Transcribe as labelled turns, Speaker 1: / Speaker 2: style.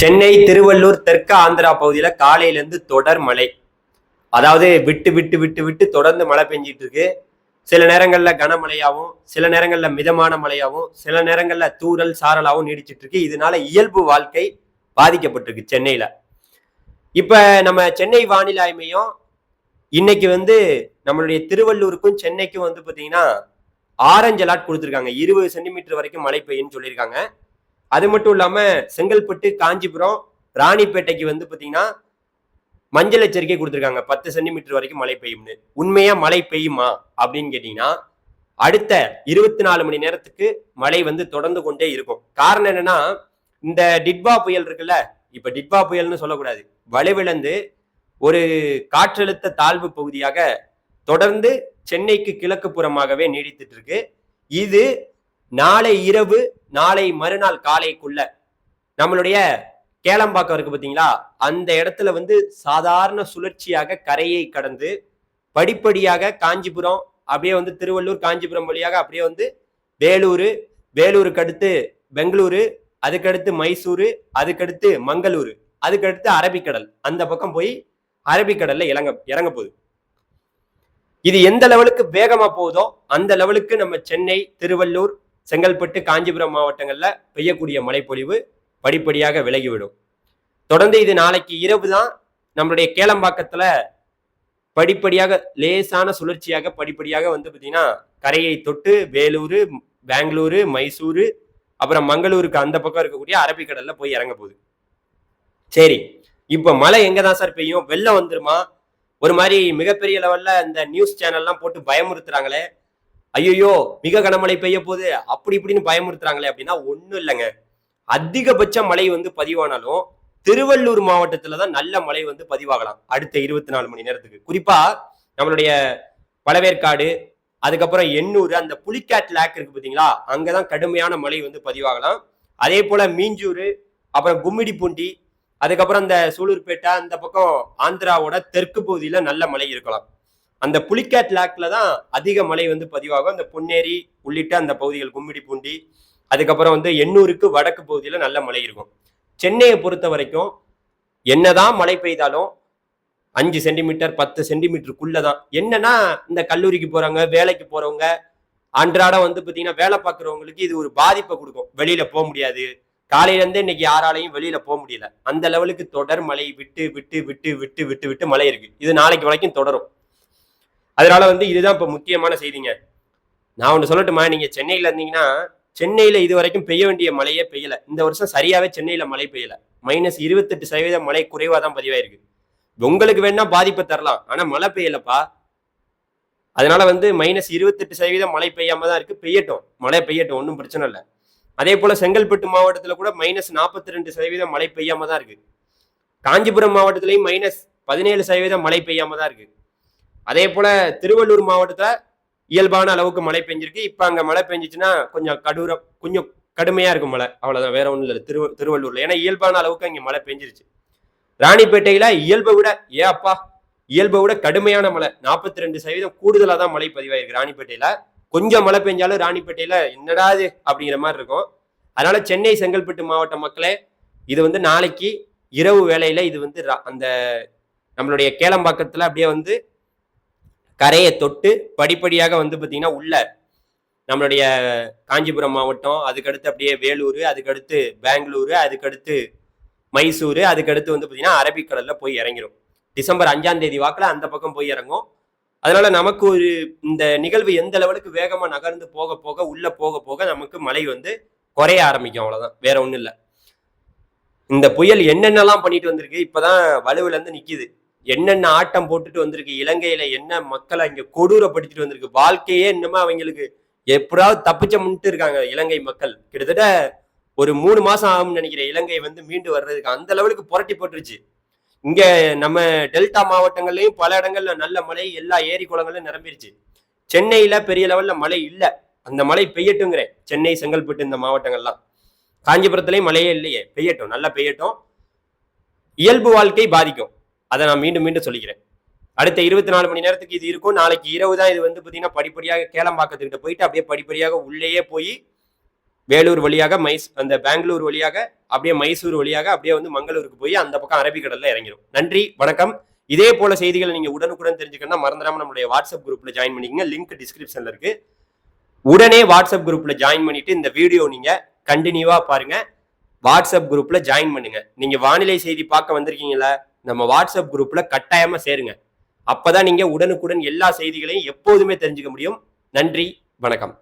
Speaker 1: சென்னை திருவள்ளூர் தெற்கு ஆந்திரா பகுதியில் காலையிலேருந்து தொடர் மழை. அதாவது விட்டு விட்டு விட்டு விட்டு தொடர்ந்து மழை பெஞ்சிட்டு இருக்கு. சில நேரங்களில் கனமழையாகவும் சில நேரங்களில் மிதமான மழையாகவும் சில நேரங்களில் தூறல் சாரலாகவும் நீடிச்சிட்டு இருக்கு. இதனால இயல்பு வாழ்க்கை பாதிக்கப்பட்டிருக்கு சென்னையில். இப்போ நம்ம சென்னை வானிலை ஆய்வு மையம் இன்னைக்கு வந்து நம்மளுடைய திருவள்ளூருக்கும் சென்னைக்கும் வந்து பார்த்தீங்கன்னா ஆரஞ்சு அலாட் கொடுத்துருக்காங்க. இருபது சென்டிமீட்டர் வரைக்கும் மழை பெய்யும்னு சொல்லியிருக்காங்க. அது மட்டும் இல்லாம செங்கல்பட்டு காஞ்சிபுரம் ராணிப்பேட்டைக்கு வந்து பாத்தீங்கன்னா மஞ்சள் எச்சரிக்கை கொடுத்துருக்காங்க. பத்து சென்டிமீட்டர் வரைக்கும் மழை பெய்யும்னு. உண்மையா மழை பெய்யுமா அப்படின்னு கேட்டீங்கன்னா அடுத்த இருபத்தி நாலு மணி நேரத்துக்கு மழை வந்து தொடர்ந்து கொண்டே இருக்கும். காரணம் என்னன்னா இந்த டிட்பா புயல் இருக்குல்ல இப்ப டிட்பா புயல்னு சொல்லக்கூடாது. வலுவிழந்து ஒரு காற்றழுத்த தாழ்வு பகுதியாக தொடர்ந்து சென்னைக்கு கிழக்கு புறமாகவே நீடித்துட்டு இருக்கு. இது நாளை இரவு நாளை மறுநாள் காலைக்குள்ள நம்மளுடைய கேளம்பாக்கம் இருக்கு பார்த்தீங்களா அந்த இடத்துல வந்து சாதாரண சுழற்சியாக கரையை கடந்து படிப்படியாக காஞ்சிபுரம் அப்படியே வந்து திருவள்ளூர் காஞ்சிபுரம் வழியாக அப்படியே வந்து வேலூர் வேலூருக்கு அடுத்து பெங்களூரு அதுக்கடுத்து மைசூரு அதுக்கடுத்து மங்களூரு அதுக்கடுத்து அரபிக்கடல். அந்த பக்கம் போய் அரபிக்கடல்ல இறங்க இறங்க போகுது. இது எந்த லெவலுக்கு வேகமா போகுதோ அந்த லெவலுக்கு நம்ம சென்னை திருவள்ளூர் செங்கல்பட்டு காஞ்சிபுரம் மாவட்டங்களில் பெய்யக்கூடிய மழைப்பொழிவு படிப்படியாக விலகிவிடும். தொடர்ந்து இது நாளைக்கு இரவு தான் நம்மளுடைய கேளம்பாக்கத்தில் படிப்படியாக லேசான சுழற்சியாக படிப்படியாக வந்து பார்த்தீங்கன்னா கரையை தொட்டு வேலூர் பெங்களூரு மைசூரு அப்புறம் மங்களூருக்கு அந்த பக்கம் இருக்கக்கூடிய அரபிக்கடலில் போய் இறங்க போகுது. சரி இப்போ மழை எங்கே தான் சார் பெய்யும்? வெள்ளம் வந்துருமா? ஒரு மாதிரி மிகப்பெரிய லெவலில் இந்த நியூஸ் சேனல்லாம் போட்டு பயமுறுத்துறாங்களே. ஐயோ மிக கனமழை பெய்ய போகுது. அப்படி இப்படின்னு பயமுறுத்துறாங்களே அப்படின்னா ஒன்றும் இல்லைங்க. அதிகபட்ச மழை வந்து பதிவானாலும் திருவள்ளூர் மாவட்டத்துல தான் நல்ல மழை வந்து பதிவாகலாம். அடுத்த இருபத்தி நாலு மணி நேரத்துக்கு. குறிப்பா நம்மளுடைய பழவேற்காடு அதுக்கப்புறம் எண்ணூர் அந்த புலிக்காட் லேக் இருக்கு அங்கே அங்கதான் கடுமையான மழை வந்து பதிவாகலாம். அதே போல மீஞ்சூர் அப்புறம் கும்மிடிப்பூண்டி அதுக்கப்புறம் அந்த சூலூர்பேட்டை அந்த பக்கம் ஆந்திராவோட தெற்கு பகுதியில் நல்ல மழை இருக்கலாம். அந்த புலிக்காட் லேக்ல தான் அதிக மழை வந்து பதிவாகும். அந்த பொன்னேரி உள்ளிட்ட அந்த பகுதிகள் கும்மிடி பூண்டி அதுக்கப்புறம் வந்து எண்ணூருக்கு வடக்கு பகுதியில் நல்ல மழை இருக்கும். சென்னையை பொறுத்த வரைக்கும் என்னதான் மழை பெய்தாலும் அஞ்சு சென்டிமீட்டர் பத்து சென்டிமீட்டருக்குள்ள தான். என்னன்னா இந்த கல்லூரிக்கு போறவங்க வேலைக்கு போறவங்க அன்றாடம் வந்து பார்த்தீங்கன்னா வேலை பார்க்குறவங்களுக்கு இது ஒரு பாதிப்பை கொடுக்கும். வெளியில போக முடியாது. காலையிலேருந்து இன்னைக்கு யாராலையும் வெளியில போக முடியல. அந்த லெவலுக்கு தொடர் மழை விட்டு விட்டு விட்டு விட்டு விட்டு விட்டு மழை இருக்கு. இது நாளைக்கு வரைக்கும் தொடரும். அதனால வந்து இதுதான் இப்ப முக்கியமான செய்திங்க. நான் ஒன்று சொல்லட்டுமா? நீங்க சென்னையில இருந்தீங்கன்னா சென்னையில இது வரைக்கும் பெய்ய வேண்டிய மழையே பெய்யல. இந்த வருஷம் சரியாவே சென்னையில மழை பெய்யல. மைனஸ் இருபத்தெட்டு சதவீதம் மழை குறைவா தான் பதிவாயிருக்கு. உங்களுக்கு வேணா பாதிப்பை தரலாம். ஆனா மழை பெய்யலப்பா. அதனால வந்து மைனஸ் இருபத்தெட்டு சதவீதம் மழை பெய்யாம தான் இருக்கு. பெய்யட்டும். மழை பெய்யட்டும். ஒன்றும் பிரச்சனை இல்லை. அதே போல செங்கல்பட்டு மாவட்டத்தில் கூட மைனஸ் நாற்பத்தி ரெண்டு சதவீதம் மழை பெய்யாம தான் இருக்கு. காஞ்சிபுரம் மாவட்டத்திலையும் மைனஸ் பதினேழு சதவீதம் மழை பெய்யாம தான் இருக்கு. அதே போல திருவள்ளூர் மாவட்டத்துல இயல்பான அளவுக்கு மழை பெஞ்சிருக்கு. இப்ப அங்க மழை பெஞ்சிச்சுன்னா கொஞ்சம் கடூரம் கொஞ்சம் கடுமையா இருக்கும் மழை. அவ்வளவுதான். வேற ஒண்ணும் இல்லை. திரு திருவள்ளூர்ல. ஏன்னா இயல்பான அளவுக்கு அங்க மழை பெஞ்சிருச்சு. ராணிப்பேட்டையில இயல்பை விட ஏ அப்பா இயல்பை விட கடுமையான மழை. நாற்பத்தி ரெண்டு சதவீதம் கூடுதலா தான் மழை பதிவாயிருக்கு ராணிப்பேட்டையில. கொஞ்சம் மழை பெஞ்சாலும் ராணிப்பேட்டையில என்னடா இது அப்படிங்கிற மாதிரி இருக்கும். அதனால சென்னை செங்கல்பட்டு மாவட்ட மக்களே இது வந்து நாளைக்கு இரவு வேலையில் இது வந்து ரா- அந்த நம்மளுடைய கேளம்பாக்கத்துல அப்படியே வந்து கரையை தொட்டு படிப்படியாக வந்து பார்த்தீங்கன்னா உள்ள நம்மளுடைய காஞ்சிபுரம் மாவட்டம் அதுக்கடுத்து அப்படியே வேலூர் அதுக்கடுத்து பெங்களூரு அதுக்கடுத்து மைசூரு அதுக்கடுத்து வந்து பார்த்தீங்கன்னா அரபிக்கடலில் போய் இறங்கிடும் டிசம்பர் அஞ்சாம் தேதி வாக்கில் அந்த பக்கம் போய் இறங்கும். அதனால நமக்கு ஒரு இந்த நிகழ்வு எந்த லெவலுக்கு வேகமாக நகர்ந்து போக போக உள்ள போக போக நமக்கு மழை வந்து குறைய ஆரம்பிக்கும் அவ்வளோதான் வேற ஒன்றும் இல்லை. இந்த புயல் என்னென்னலாம் பண்ணிட்டு வந்திருக்கு இப்போதான் வலுவிலேருந்து நிற்கிது என்னென்ன ஆட்டம் போட்டுட்டு வந்திருக்கு இலங்கையில என்ன மக்களை இங்க கொடூரப்படுத்திட்டு வந்திருக்கு வாழ்க்கையே இன்னுமா அவங்களுக்கு? எப்படாவது தப்பிச்ச முன்ட்டு இருக்காங்க இலங்கை மக்கள். கிட்டத்தட்ட ஒரு மூணு மாசம் ஆகும்னு நினைக்கிறேன். இலங்கை வந்து மீண்டு வர்றதுக்கு. அந்த லெவலுக்கு புரட்டி போட்டுருச்சு. இங்க நம்ம டெல்டா மாவட்டங்கள்லயும் பல இடங்கள்ல நல்ல மழை எல்லா ஏரி குளங்களும் நிரம்பிருச்சு. சென்னையில பெரிய லெவல்ல மழை இல்லை. அந்த மழை பெய்யட்டுங்கிறேன். சென்னை செங்கல்பட்டு இந்த மாவட்டங்கள்லாம். காஞ்சிபுரத்துலயும் மழையே இல்லையே. பெய்யட்டும். நல்லா பெய்யட்டும். இயல்பு வாழ்க்கை பாதிக்கும். அதை நான் மீண்டும் மீண்டும் சொல்லிக்கிறேன். அடுத்த இருபத்தி நாலு மணி நேரத்துக்கு இது இருக்கும். நாளைக்கு இரவு தான் இது வந்து பார்த்தீங்கன்னா படிப்படியாக கேளம்பாக்கத்துக்கிட்ட போயிட்டு அப்படியே படிப்படியாக உள்ளேயே போய் வேலூர் வழியாக மைஸ் அந்த பெங்களூர் வழியாக அப்படியே மைசூர் வழியாக அப்படியே வந்து மங்களூருக்கு போய் அந்த பக்கம் அரபிக்கடல்ல இறங்கிடும் நன்றி வணக்கம். இதே போல செய்திகளை நீங்க உடனுக்குடன் தெரிஞ்சுக்கணும்னா மறந்துடாம நம்மளுடைய வாட்ஸ்அப் குரூப்ல ஜாயின் பண்ணிக்கங்க. லிங்க் டிஸ்கிரிப்ஷன்ல இருக்கு. உடனே வாட்ஸ்அப் குரூப்ல ஜாயின் பண்ணிட்டு இந்த வீடியோ நீங்க கண்டினியூவா பாருங்க. வாட்ஸ்அப் குரூப்ல ஜாயின் பண்ணுங்க. நீங்க வானிலை செய்தி பார்க்க வந்திருக்கீங்களா? நம்ம வாட்ஸ்அப் குரூப்பில் கட்டாயமாக சேருங்க. அப்போ தான் நீங்கள் உடனுக்குடன் எல்லா செய்திகளையும் எப்போதுமே தெரிஞ்சுக்க முடியும். நன்றி வணக்கம்.